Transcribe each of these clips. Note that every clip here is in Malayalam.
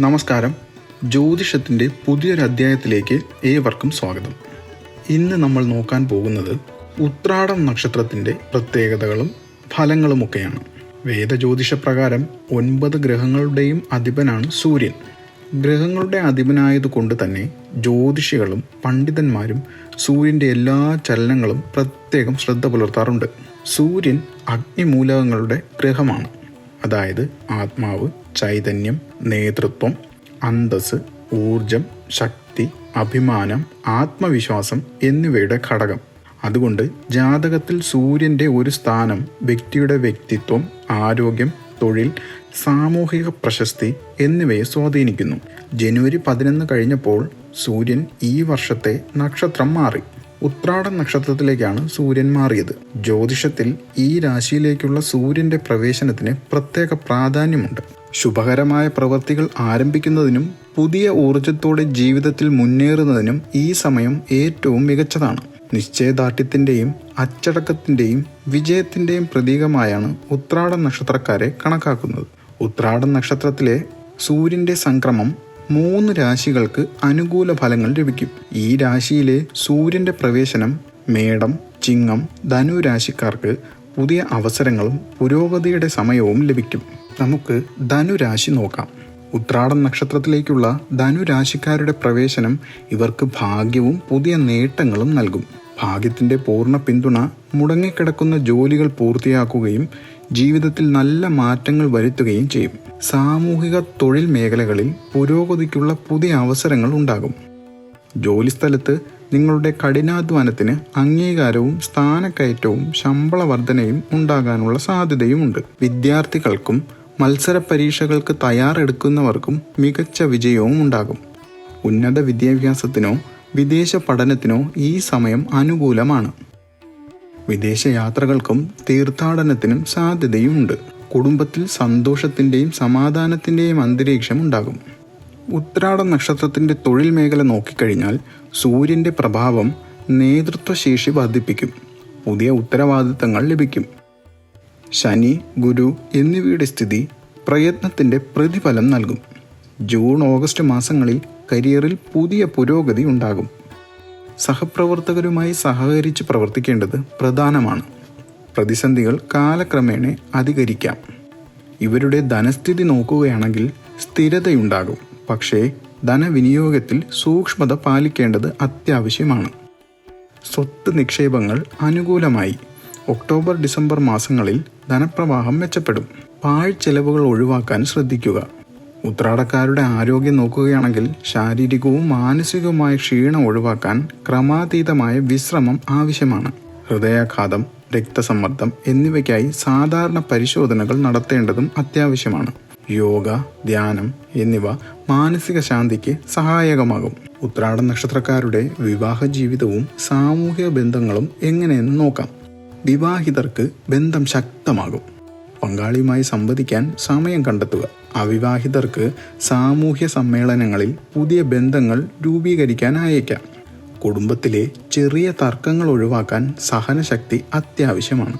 നമസ്കാരം. ജ്യോതിഷത്തിന്റെ പുതിയൊരു അധ്യായത്തിലേക്ക് ഏവർക്കും സ്വാഗതം. ഇന്ന് നമ്മൾ നോക്കാൻ പോകുന്നത് ഉത്രാടം നക്ഷത്രത്തിന്റെ പ്രത്യേകതകളും ഫലങ്ങളുമൊക്കെയാണ്. വേദജ്യോതിഷ പ്രകാരം ഒൻപത് ഗ്രഹങ്ങളുടെയും അധിപനാണ് സൂര്യൻ. ഗ്രഹങ്ങളുടെ അധിപനായതുകൊണ്ട് തന്നെ ജ്യോതിഷികളും പണ്ഡിതന്മാരും സൂര്യന്റെ എല്ലാ ചലനങ്ങളും പ്രത്യേകം ശ്രദ്ധ പുലർത്താറുണ്ട്. സൂര്യൻ അഗ്നിമൂലകങ്ങളുടെ ഗ്രഹമാണ്. അതായത് ആത്മാവ് ചൈതന്യം നേതൃത്വം അന്തസ് ഊർജം ശക്തി അഭിമാനം ആത്മവിശ്വാസം എന്നിവയുടെ ഘടകം. അതുകൊണ്ട് ജാതകത്തിൽ സൂര്യന്റെ ഒരു സ്ഥാനം വ്യക്തിയുടെ വ്യക്തിത്വം ആരോഗ്യം തൊഴിൽ സാമൂഹിക പ്രശസ്തി എന്നിവയെ സ്വാധീനിക്കുന്നു. ജനുവരി പതിനൊന്ന് കഴിഞ്ഞപ്പോൾ സൂര്യൻ ഈ വർഷത്തെ നക്ഷത്രം മാറി. ഉത്രാട നക്ഷത്രത്തിലേക്കാണ് സൂര്യൻ മാറിയത്. ജ്യോതിഷത്തിൽ ഈ രാശിയിലേക്കുള്ള സൂര്യന്റെ പ്രവേശനത്തിന് പ്രത്യേക പ്രാധാന്യമുണ്ട്. ശുഭകരമായ പ്രവൃത്തികൾ ആരംഭിക്കുന്നതിനും പുതിയ ഊർജത്തോടെ ജീവിതത്തിൽ മുന്നേറുന്നതിനും ഈ സമയം ഏറ്റവും മികച്ചതാണ്. നിശ്ചയദാർഢ്യത്തിന്റെയും അച്ചടക്കത്തിന്റെയും വിജയത്തിന്റെയും പ്രതീകമായാണ് ഉത്രാട നക്ഷത്രക്കാരെ കണക്കാക്കുന്നത്. ഉത്രാട നക്ഷത്രത്തിലെ സൂര്യന്റെ സംക്രമം മൂന്ന് രാശികൾക്ക് അനുകൂല ഫലങ്ങൾ ലഭിക്കും. ഈ രാശിയിലെ സൂര്യന്റെ പ്രവേശനം മേടം ചിങ്ങം ധനു രാശിക്കാർക്ക് പുതിയ അവസരങ്ങളും പുരോഗതിയുടെ സമയവും ലഭിക്കും. നമുക്ക് ധനുരാശി നോക്കാം. ഉത്രാടം നക്ഷത്രത്തിലേക്കുള്ള ധനുരാശിക്കാരുടെ പ്രവേശനം ഇവർക്ക് ഭാഗ്യവും പുതിയ നേട്ടങ്ങളും നൽകും. ഭാഗ്യത്തിന്റെ പൂർണ പിന്തുണ മുടങ്ങിക്കിടക്കുന്ന ജോലികൾ പൂർത്തിയാക്കുകയും ജീവിതത്തിൽ നല്ല മാറ്റങ്ങൾ വരുത്തുകയും ചെയ്യും. സാമൂഹിക തൊഴിൽ മേഖലകളിൽ പുരോഗതിക്കുള്ള പുതിയ അവസരങ്ങൾ ഉണ്ടാകും. ജോലിസ്ഥലത്ത് നിങ്ങളുടെ കഠിനാധ്വാനത്തിന് അംഗീകാരവും സ്ഥാനക്കയറ്റവും ശമ്പള വർധനയും ഉണ്ടാകാനുള്ള സാധ്യതയുമുണ്ട്. വിദ്യാർത്ഥികൾക്കും മത്സര പരീക്ഷകൾക്ക് തയ്യാറെടുക്കുന്നവർക്കും മികച്ച വിജയവും ഉണ്ടാകും. ഉന്നത വിദ്യാഭ്യാസത്തിനോ വിദേശ പഠനത്തിനോ ഈ സമയം അനുകൂലമാണ്. വിദേശ യാത്രകൾക്കും തീർത്ഥാടനത്തിനും സാധ്യതയുമുണ്ട് കുടുംബത്തിൽ സന്തോഷത്തിന്റെയും സമാധാനത്തിന്റെയും അന്തരീക്ഷം ഉണ്ടാകും. ഉത്രാട നക്ഷത്രത്തിന്റെ തൊഴിൽ മേഖല നോക്കിക്കഴിഞ്ഞാൽ സൂര്യന്റെ പ്രഭാവം നേതൃത്വശേഷി വർദ്ധിപ്പിക്കും. പുതിയ ഉത്തരവാദിത്തങ്ങൾ ലഭിക്കും. ശനി ഗുരു എന്നിവയുടെ സ്ഥിതി പ്രയത്നത്തിന്റെ പ്രതിഫലം നൽകും. ജൂൺ ഓഗസ്റ്റ് മാസങ്ങളിൽ കരിയറിൽ പുതിയ പുരോഗതി ഉണ്ടാകും. സഹപ്രവർത്തകരുമായി സഹകരിച്ച് പ്രവർത്തിക്കേണ്ടത് പ്രധാനമാണ്. പ്രതിസന്ധികൾ കാലക്രമേണ അധികരിക്കാം. ഇവരുടെ ധനസ്ഥിതി നോക്കുകയാണെങ്കിൽ സ്ഥിരതയുണ്ടാകും. പക്ഷേ ധനവിനിയോഗത്തിൽ സൂക്ഷ്മത പാലിക്കേണ്ടത് അത്യാവശ്യമാണ്. സ്വത്ത് നിക്ഷേപങ്ങൾ അനുകൂലമായി. ഒക്ടോബർ ഡിസംബർ മാസങ്ങളിൽ ധനപ്രവാഹം മെച്ചപ്പെടും. പാഴ് പാഴ്ചെലവുകൾ ഒഴിവാക്കാൻ ശ്രദ്ധിക്കുക. ഉത്രാടക്കാരുടെ ആരോഗ്യം നോക്കുകയാണെങ്കിൽ ശാരീരികവും മാനസികവുമായ ക്ഷീണം ഒഴിവാക്കാൻ ക്രമാതീതമായ വിശ്രമം ആവശ്യമാണ്. ഹൃദയാഘാതം രക്തസമ്മർദ്ദം എന്നിവയ്ക്കായി സാധാരണ പരിശോധനകൾ നടത്തേണ്ടതും അത്യാവശ്യമാണ്. യോഗ ധ്യാനം എന്നിവ മാനസിക ശാന്തിക്ക് സഹായകമാകും. ഉത്രാട നക്ഷത്രക്കാരുടെ വിവാഹ ജീവിതവും സാമൂഹിക ബന്ധങ്ങളും എങ്ങനെയെന്ന് നോക്കാം. വിവാഹിതർക്ക് ബന്ധം ശക്തമാകും. പങ്കാളിയുമായി സംവദിക്കാൻ സമയം കണ്ടെത്തുക. അവിവാഹിതർക്ക് സാമൂഹ്യ സമ്മേളനങ്ങളിൽ പുതിയ ബന്ധങ്ങൾ രൂപീകരിക്കാൻ അയക്കാം. കുടുംബത്തിലെ ചെറിയ തർക്കങ്ങൾ ഒഴിവാക്കാൻ സഹനശക്തി അത്യാവശ്യമാണ്.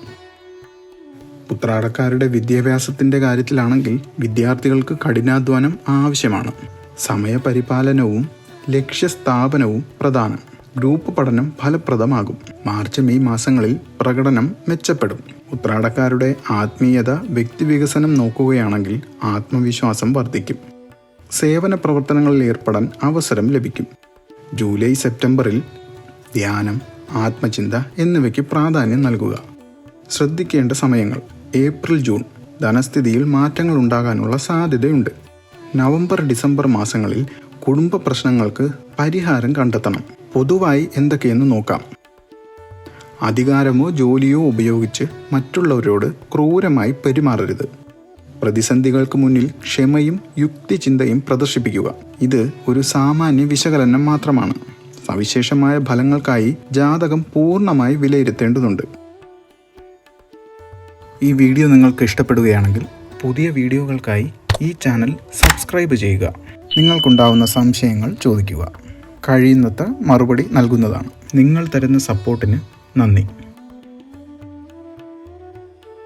പുത്രാടക്കാരുടെ വിദ്യാഭ്യാസത്തിന്റെ കാര്യത്തിലാണെങ്കിൽ വിദ്യാർത്ഥികൾക്ക് കഠിനാധ്വാനം ആവശ്യമാണ്. സമയപരിപാലനവും ലക്ഷ്യസ്ഥാപനവും പ്രധാനം. ഗ്രൂപ്പ് പഠനം ഫലപ്രദമാകും. മാർച്ച് മെയ് മാസങ്ങളിൽ പ്രകടനം മെച്ചപ്പെടും. ഉത്രാടക്കാരുടെ ആത്മീയത വ്യക്തിവികസനം നോക്കുകയാണെങ്കിൽ ആത്മവിശ്വാസം വർദ്ധിക്കും. സേവന പ്രവർത്തനങ്ങളിൽ ഏർപ്പെടാൻ അവസരം ലഭിക്കും. ജൂലൈ സെപ്റ്റംബറിൽ ധ്യാനം ആത്മചിന്ത എന്നിവയ്ക്ക് പ്രാധാന്യം നൽകുക. ശ്രദ്ധിക്കേണ്ട സമയങ്ങൾ. April June. ധനസ്ഥിതിയിൽ മാറ്റങ്ങൾ ഉണ്ടാകാനുള്ള സാധ്യതയുണ്ട്. നവംബർ ഡിസംബർ മാസങ്ങളിൽ കുടുംബ പ്രശ്നങ്ങൾക്ക് പരിഹാരം കണ്ടെത്തണം. പൊതുവായി എന്തൊക്കെയെന്ന് നോക്കാം. അധികാരമോ ജോലിയോ ഉപയോഗിച്ച് മറ്റുള്ളവരോട് ക്രൂരമായി പെരുമാറരുത്. പ്രതിസന്ധികൾക്ക് മുന്നിൽ ക്ഷമയും യുക്തിചിന്തയും പ്രദർശിപ്പിക്കുക. ഇത് ഒരു സാമാന്യ വിശകലനം മാത്രമാണ്. സവിശേഷമായ ഫലങ്ങൾക്കായി ജാതകം പൂർണമായി വിലയിരുത്തേണ്ടതുണ്ട്. ഈ വീഡിയോ നിങ്ങൾക്ക് ഇഷ്ടപ്പെടുകയാണെങ്കിൽ പുതിയ വീഡിയോകൾക്കായി ഈ ചാനൽ സബ്സ്ക്രൈബ് ചെയ്യുക. നിങ്ങൾക്കുണ്ടാവുന്ന സംശയങ്ങൾ ചോദിക്കുക. കഴിയുന്നത്ര മറുപടി നൽകുന്നതാണ്. നിങ്ങൾ തരുന്ന സപ്പോർട്ടിന് നന്ദി.